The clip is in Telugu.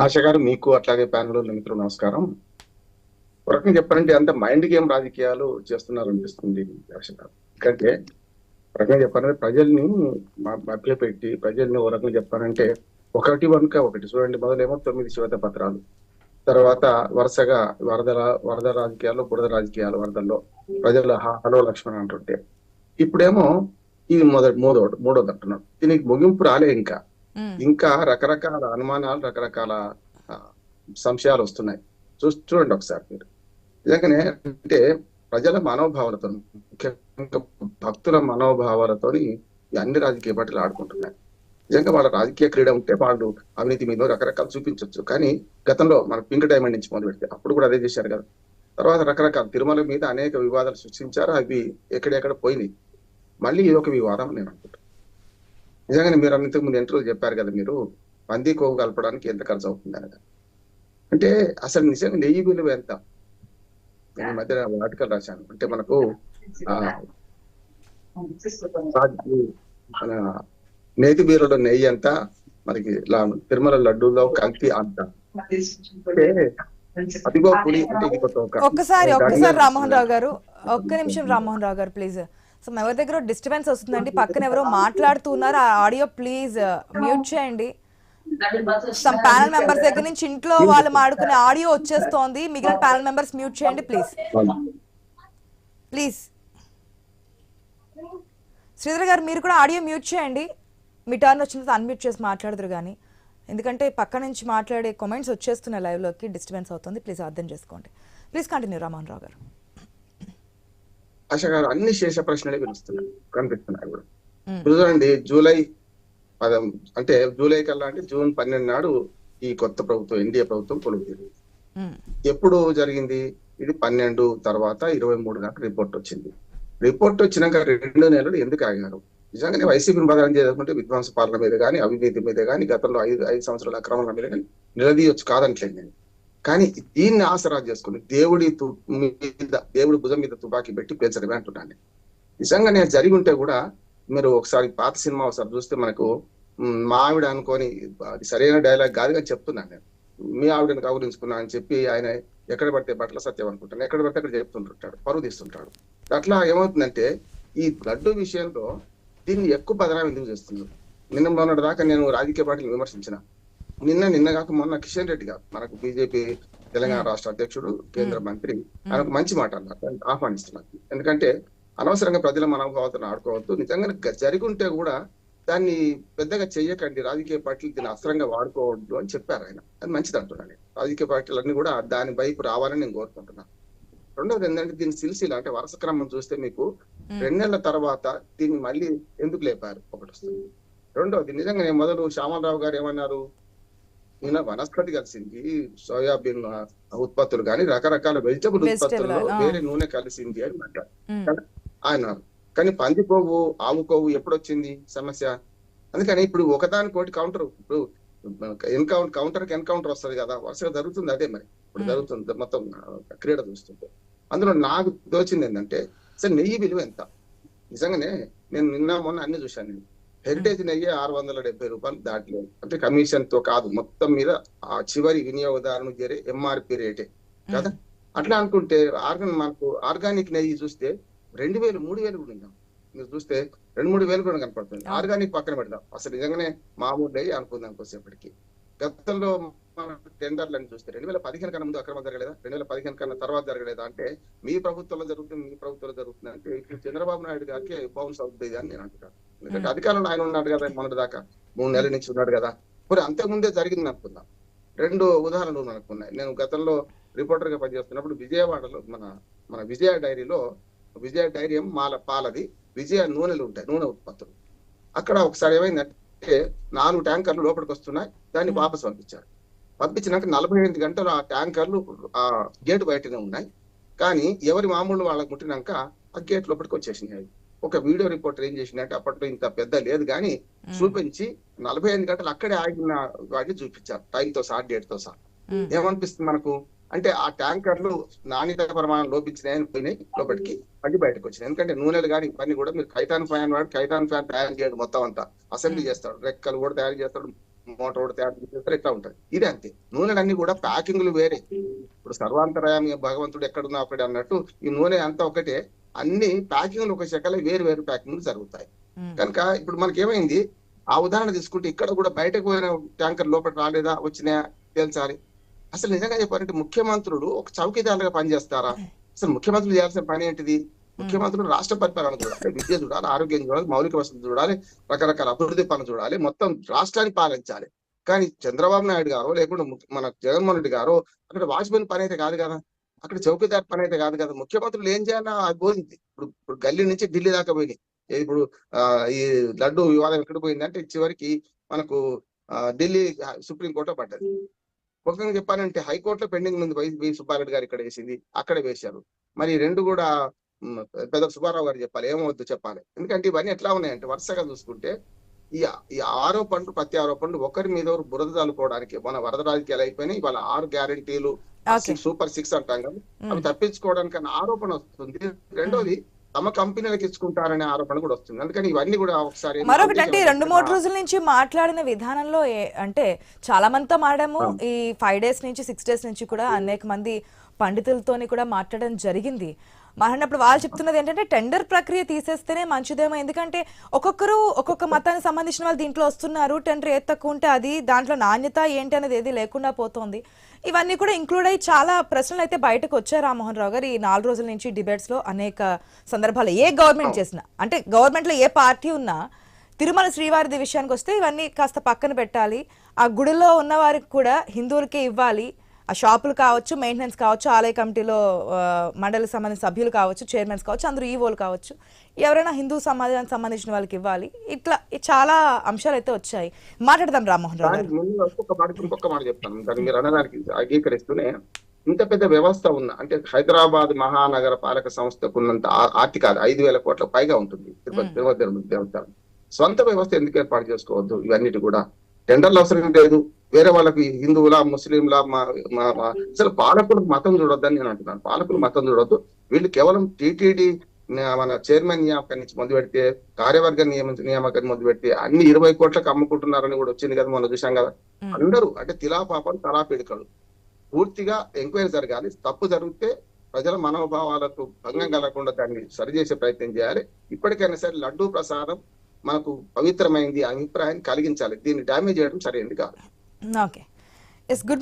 ఆశ గారు మీకు అట్లాగే ప్యానల్ మిత్రులు నమస్కారం. ఒక రకంగా చెప్పాలంటే అంత మైండ్ గేమ్ రాజకీయాలు చేస్తున్నారు అనిపిస్తుంది ఆశ గారు. ఎందుకంటే ఒక రకంగా చెప్పాలంటే ప్రజల్ని మభ్య పెట్టి ప్రజల్ని ఒక రకంగా చెప్పాలంటే ఒకటి వనుక ఒకటి. చూడండి మొదలేమో తొమ్మిది శ్వేత పత్రాలు. తర్వాత వరుసగా వరదల వరద రాజకీయాలు బురద రాజకీయాలు వరదల్లో ప్రజలు హ- హలో లక్ష్మణ్ అంటుంటే ఇప్పుడేమో ఇది మొదటి మూడోది మూడోది అంటున్నాడు దీనికి ముగింపు రాలే ఇంకా. ఇంకా రకరకాల అనుమానాలు రకరకాల సంశయాలు వస్తున్నాయి. చూ చూడండి ఒకసారి మీరు. నిజంగానే అంటే ప్రజల మనోభావాలతో ముఖ్యంగా భక్తుల మనోభావాలతో అన్ని రాజకీయ పార్టీలు ఆడుకుంటున్నాయి. నిజంగా వాళ్ళ రాజకీయ క్రీడ ఉంటే వాళ్ళు అవినీతి మీద రకరకాలు చూపించవచ్చు కానీ గతంలో మన పింక్ డైమండ్ నుంచి మొదలు పెడితే అప్పుడు కూడా అదే చేశారు కదా. తర్వాత రకరకాల తిరుమల మీద అనేక వివాదాలు సృష్టించారు. అవి ఎక్కడెక్కడ పోయినాయి. మళ్ళీ ఇది ఒక వివాదం నేను అనుకుంటున్నాను. నిజంగానే మీరు అంతకు ముందు ఇంటర్వ్యూ చెప్పారు కదా మీరు పంది కొవ్వు కలపడానికి ఎంత ఖర్చు అవుతుంది అనగా అంటే అసలు నిజంగా నెయ్యి విలువ ఎంత? నేను మధ్య ఆర్టికల్ రాశాను. అంటే మనకు మన నేతి బీరలో నెయ్యి ఎంత? మనకి లా- తిరుమల లడ్డూలో కల్తీ అంత. అదిగో పులి అంటే ఒక్కసారి ఒక్కసారి రామ్మోహన్ రావు గారు ఒక్క నిమిషం రామ్మోహన్ రావు గారు ప్లీజ్. సో ఎవరి దగ్గర డిస్టర్బెన్స్ వస్తుందండి? పక్కన ఎవరో మాట్లాడుతూ ఉన్నారు ఆ ఆడియో ప్లీజ్ మ్యూట్ చేయండి. సమ్ ప్యానల్ మెంబర్స్ దగ్గర నుంచి ఇంట్లో వాళ్ళు మాడుకునే ఆడియో వచ్చేస్తోంది. మిగిలిన ప్యానల్ మెంబర్స్ మ్యూట్ చేయండి ప్లీజ్ ప్లీజ్ శ్రీధర్ గారు మీరు కూడా ఆడియో మ్యూట్ చేయండి. మీ టర్న్ వచ్చిన తర్వాత అన్మ్యూట్ చేసి మాట్లాడదురు కానీ ఎందుకంటే పక్క నుంచి మాట్లాడే కామెంట్స్ వచ్చేస్తున్నాయి లైవ్లోకి డిస్టర్బెన్స్ అవుతుంది. ప్లీజ్ అర్థం చేసుకోండి. ప్లీజ్ కంటిన్యూ రామోహన్ రావు గారు. ఆశ గారు అన్ని శేష ప్రశ్నలే పిలుస్తున్నాయి కనిపిస్తున్నాయి కూడా. చూడండి జూలై పదం అంటే జూలై కల్లా అంటే జూన్ పన్నెండు నాడు ఈ కొత్త ప్రభుత్వం ఎన్డీఏ ప్రభుత్వం మ్మ్. ఎప్పుడు జరిగింది? ఇది పన్నెండు తర్వాత ఇరవై మూడు దాకా రిపోర్ట్ వచ్చింది. రిపోర్ట్ వచ్చినాక రెండు నెలలు ఎందుకు ఆగినారు? నిజంగానే వైసీపీని బదనం చేసుకుంటే విధ్వంస పాలన మీద కానీ అవినీతి మీద కానీ గతంలో ఐదు ఐదు సంవత్సరాల అక్రమాల మీద కానీ నిలదీయొచ్చు కాదనట్లేదు నేను. కానీ దీన్ని ఆసరా చేసుకుని దేవుడి తు- మీద దేవుడి భుజం మీద తుపాకీ పెట్టి పేల్చడమే అంటున్నాను నిజంగా నేను. జరిగి ఉంటే కూడా మీరు ఒకసారి పాత సినిమా ఒకసారి చూస్తే మనకు మా ఆవిడ అనుకొని అది సరైన డైలాగ్ కాదు కానీ చెప్తున్నాను నేను. మీ ఆవిడని కౌగులించుకున్నా అని చెప్పి ఆయన ఎక్కడ పడితే బట్టల సత్యం అనుకుంటాను ఎక్కడ పడితే అక్కడ చెప్తుంటుంటాడు పరువు తీస్తుంటాడు. అట్లా ఏమవుతుందంటే ఈ లడ్డు విషయంలో దీన్ని ఎక్కువ బదనాం ఎందుకు చేస్తున్నారు నిన్న మొన్నటి దాకా నేను రాజకీయ పార్టీని విమర్శించిన. నిన్న నిన్న కాక మొన్న కిషన్ రెడ్డి గారు మనకు బీజేపీ తెలంగాణ రాష్ట్ర అధ్యక్షుడు కేంద్ర మంత్రి ఆయనకు మంచి మాట అన్నారు ఆహ్వానిస్తున్నారు. ఎందుకంటే అనవసరంగా ప్రజల మనోభావాలను ఆడుకోవద్దు నిజంగా గ- జరిగి ఉంటే కూడా దాన్ని పెద్దగా చెయ్యకండి రాజకీయ పార్టీలు దీన్ని అస్త్రంగా వాడుకోవద్దు అని చెప్పారు ఆయన. అది మంచిది అంటున్నాను నేను. రాజకీయ పార్టీలు అన్ని కూడా దాని వైపు రావాలని నేను కోరుకుంటున్నాను రెండోది ఏంటంటే దీని సిలిసిల అంటే వరుస క్రమం చూస్తే మీకు రెండు నెలల తర్వాత దీన్ని మళ్ళీ ఎందుకు లేపారు? ఒకటి వస్తుంది. రెండోది నిజంగా నేను మొదలు శ్యామలరావు గారు ఏమన్నారు? నిన్న వనస్పతి కలిసింది సోయాబీన్ ఉత్పత్తులు కానీ రకరకాల వెజిటబుల్ ఉత్పత్తుల్లో. వేరే నూనె కలిసింది అని అంటారు. ఆయన కానీ పంది కొవ్వు ఆవు కొవ్వు ఎప్పుడు వచ్చింది సమస్య? అందుకని ఇప్పుడు ఒకదానికోటి కౌంటర్ ఇప్పుడు ఎన్కౌంటర్ కౌంటర్కి ఎన్కౌంటర్ వస్తుంది కదా వరుసగా జరుగుతుంది అదే మరి. ఇప్పుడు. జరుగుతుంది మొత్తం క్రీడ చూస్తుంటే. అందులో నాకు తోచింది ఏంటంటే అసలు నెయ్యి విలువ ఎంత? నిజంగానే నేను నిన్న మొన్న అన్ని చూశాను నేను. హెరిటేజ్ నెయ్యి ఆరు వందల డెబ్బై రూపాయలు దాటలేదు. అంటే కమిషన్తో కాదు మొత్తం మీద ఆ చివరి వినియోగదారునికి చేరే ఎంఆర్పి రేటే. కదా? అట్లా అనుకుంటే ఆర్గాన్ మనకు ఆర్గానిక్ నెయ్యి చూస్తే రెండు వేలు మూడు వేలు కూడా ఉందాం మీరు చూస్తే రెండు మూడు వేలు కూడా కనపడుతుంది. ఆర్గానిక్ పక్కన పెడదాం. అసలు నిజంగానే మామూలు నెయ్యి అనుకుందాం కొద్దిసేపటికి. గతంలో మన టెండర్లను చూస్తే రెండు వేల పదిహేను కన్నా ముందు అక్రమం జరగలేదా? రెండు వేల పదిహేను కన్నా తర్వాత జరగలేదా? అంటే మీ ప్రభుత్వంలో జరుగుతుంది మీ ప్రభుత్వంలో జరుగుతుంది అంటే ఇప్పుడు చంద్రబాబు నాయుడు గారికి బౌన్స్ అవుతుంది అని నేను అంటున్నాను. ఎందుకంటే. అధికారంలో ఆయన ఉన్నాడు కదా మొన్నటి దాకా. మూడు నెలల నుంచి ఉన్నాడు కదా. మరి అంతకుముందే జరిగింది అనుకుందాం. రెండు ఉదాహరణలు మనకు ఉన్నాయి. నేను గతంలో రిపోర్టర్గా పనిచేస్తున్నప్పుడు విజయవాడలో మన మన విజయ డైరీలో విజయ డైరీ ఏం? మాల పాలది విజయ నూనెలు ఉంటాయి నూనె ఉత్పత్తులు. అక్కడ ఒకసారి ఏమైందంటే నాలుగు ట్యాంకర్లు లోపలికి వస్తున్నాయి దాన్ని. వాపసు పంపించారు. పంపించినాక నలభై ఎనిమిది గంటలు ఆ ట్యాంకర్లు ఆ గేట్ బయటనే ఉన్నాయి. కానీ ఎవరి మామూలు వాళ్ళకి ముట్టినాక ఆ గేట్ లోపలికి వచ్చేసినాయి. ఒక వీడియో రిపోర్టర్ ఏం చేసిందంటే అప్పట్లో ఇంత పెద్ద లేదు కానీ. చూపించి నలభై ఎనిమిది గంటలు అక్కడే ఆగిన వాటిని చూపించారు టైం తో సహా డేట్తో సహా. ఏమనిపిస్తుంది మనకు? అంటే ఆ ట్యాంకర్లు నాణ్యత ప్రమాణం లోపించినాయని పోయినాయి లోపలికి మళ్ళీ బయటకు వచ్చినాయి. ఎందుకంటే నూనెలు కానీ ఇవన్నీ కూడా మీరు కైతాన్ ఫ్యాన్ వాడు కైతాన్ ఫ్యాన్ తయారు చేయడు మొత్తం అంతా. అసెంబ్లీ చేస్తాడు రెక్కలు కూడా తయారు చేస్తాడు మోటార్ ఒకటి తయారు చేస్తారు ఇట్లా ఉంటది ఇది అంతే. నూనెలన్నీ కూడా ప్యాకింగ్లు వేరే. ఇప్పుడు సర్వాంతరాయామి భగవంతుడు ఎక్కడున్నా ఒకటి అన్నట్టు ఈ నూనె అంతా ఒకటే. అన్ని ప్యాకింగ్లు ఒక శకలే వేరు వేరు ప్యాకింగ్లు జరుగుతాయి. కనుక ఇప్పుడు మనకి ఏమైంది ఆ ఉదాహరణ తీసుకుంటే ఇక్కడ కూడా బయటకు పోయిన ట్యాంకర్ లోపల రాలేదా? వచ్చినాయా? తేల్చాలి. అసలు నిజంగా చెప్పాలంటే ముఖ్యమంత్రులు ఒక చౌకీదారులుగా పనిచేస్తారా? అసలు ముఖ్యమంత్రులు చేయాల్సిన పని ఏంటిది? ముఖ్యమంత్రులు రాష్ట్ర పరిపాలన చూడాలి విద్య చూడాలి ఆరోగ్యం చూడాలి మౌలిక వసతులు చూడాలి రకరకాల అభివృద్ధి పనులు చూడాలి మొత్తం రాష్ట్రాన్ని పాలించాలి. కానీ చంద్రబాబు నాయుడు గారో లేకుండా మన జగన్మోహన్ రెడ్డి గారో అక్కడ వాజ్పేయి పని అయితే కాదు కదా. అక్కడ చౌకీదార్ పని అయితే కాదు కదా. ముఖ్యమంత్రులు ఏం చేయాలన్నా అది పోయింది ఇప్పుడు ఇప్పుడు గల్లీ నుంచి ఢిల్లీ దాకా పోయినాయి. ఇప్పుడు ఈ లడ్డు వివాదం ఎక్కడ పోయిందంటే చివరికి మనకు ఢిల్లీ సుప్రీం కోర్టులో పడ్డది. ఒక చెప్పాలంటే హైకోర్టులో పెండింగ్ ఉంది వై సుబ్బారెడ్డి గారు ఇక్కడ వేసింది. అక్కడ వేశారు. మరి రెండు కూడా పెద్ద సుబ్బారావు గారు చెప్పాలి. ఏమవద్దు చెప్పాలి. ఎందుకంటే ఇవన్నీ ఎట్లా ఉన్నాయంటే వరుసగా చూసుకుంటే ఈ ఈ ఆరోపణలు ప్రతి ఆరోపణలు ఒకరి మీద ఒకరు బురద చల్లుకోవడానికి మన వరద రాజకీయాలు అయిపోయినాయి. వాళ్ళ ఆరు గ్యారంటీలు సూపర్ సిక్స్ అంటాం కదా? ఉమ్, అవి తప్పించుకోవడానికి ఆరోపణ వస్తుంది. రెండోది తమ కంపెనీలకు ఇచ్చుకుంటారనే ఆరోపణ కూడా వస్తుంది. అందుకని ఇవన్నీ కూడా ఒకసారి మరొకటి అంటే రెండు మూడు రోజుల నుంచి మాట్లాడిన విధానంలో ఏ- అంటే చాలా మందితో మాట్లాడాము అవును. ఈ ఫైవ్ డేస్ నుంచి సిక్స్ డేస్ నుంచి కూడా అనేక మంది పండితులతోని కూడా మాట్లాడడం జరిగింది. మాట్లాడినప్పుడు వాళ్ళు చెప్తున్నది ఏంటంటే టెండర్ ప్రక్రియ తీసేస్తేనే మంచిదేమో. ఎందుకంటే ఒక్కొక్కరు ఒక్కొక్క మతానికి సంబంధించిన వాళ్ళు దీంట్లో వస్తున్నారు. టెండర్ ఏది తక్కువ ఉంటే అది దాంట్లో నాణ్యత ఏంటి అనేది ఏది లేకుండా పోతుంది. ఇవన్నీ కూడా ఇంక్లూడ్ అయ్యి చాలా ప్రశ్నలు అయితే బయటకు వచ్చాయి రామ్మోహన్ రావు గారు. ఈ నాలుగు రోజుల నుంచి డిబేట్స్లో అనేక సందర్భాలు ఏ గవర్నమెంట్ చేసినా అంటే గవర్నమెంట్లో ఏ పార్టీ ఉన్నా తిరుమల శ్రీవారిది విషయానికి వస్తే ఇవన్నీ కాస్త పక్కన పెట్టాలి. ఆ గుడిలో ఉన్న వారికి కూడా హిందువులకే ఇవ్వాలి. ఆ షాపులు కావచ్చు మెయింటెనెన్స్ కావచ్చు ఆలయ కమిటీలో ఆ, మండలికి సంబంధించిన సభ్యులు కావచ్చు చైర్మన్స్ కావచ్చు అందరూ ఈవోలు కావచ్చు. ఎవరైనా హిందూ సమాజానికి సంబంధించిన వాళ్ళకి ఇవ్వాలి. ఇట్లా చాలా అంశాలు అయితే వచ్చాయి. మాట్లాడదాం రామ్మోహన్ రావు మాట చెప్తాను. మీరు అనడానికి అంగీకరిస్తూనే ఇంత పెద్ద వ్యవస్థ ఉన్న అంటే హైదరాబాద్ మహానగర పాలక సంస్థకు ఉన్నంత ఆర్థిక ఐదు వేల కోట్ల పైగా ఉంటుంది. తిరుపతి తిరుపతి దేవస్థానం. సొంత వ్యవస్థ ఎందుకు ఏర్పాటు చేసుకోవద్దు? ఇవన్నిటి కూడా టెండర్లు అవసరం లేదు. వేరే వాళ్ళకి హిందువుల ముస్లింల మా అసలు పాలకులకు మతం చూడొద్దని నేను అంటున్నాను. పాలకులు మతం చూడొద్దు. వీళ్ళు కేవలం టీటీడీ మన చైర్మన్ నియామకం నుంచి మొదలు పెడితే కార్యవర్గ నియమ నియామకాన్ని మొదలు పెడితే అన్ని ఇరవై కోట్లకు అమ్ముకుంటున్నారని కూడా వచ్చింది కదా మనం చూసాం కదా. అందరూ అంటే తిలా పాపలు తలా పీడికలు. పూర్తిగా ఎంక్వైరీ జరగాలి. తప్పు జరిగితే ప్రజల మనోభావాలకు భంగం కలగకుండా దాన్ని సరిచేసే ప్రయత్నం చేయాలి. ఇప్పటికైనా సరే లడ్డూ ప్రసాదం మనకు పవిత్రమైంది అభిప్రాయం కలిగించాలి. దీన్ని డ్యామేజ్ చేయడం సరైనది కాదు. Okay, it's good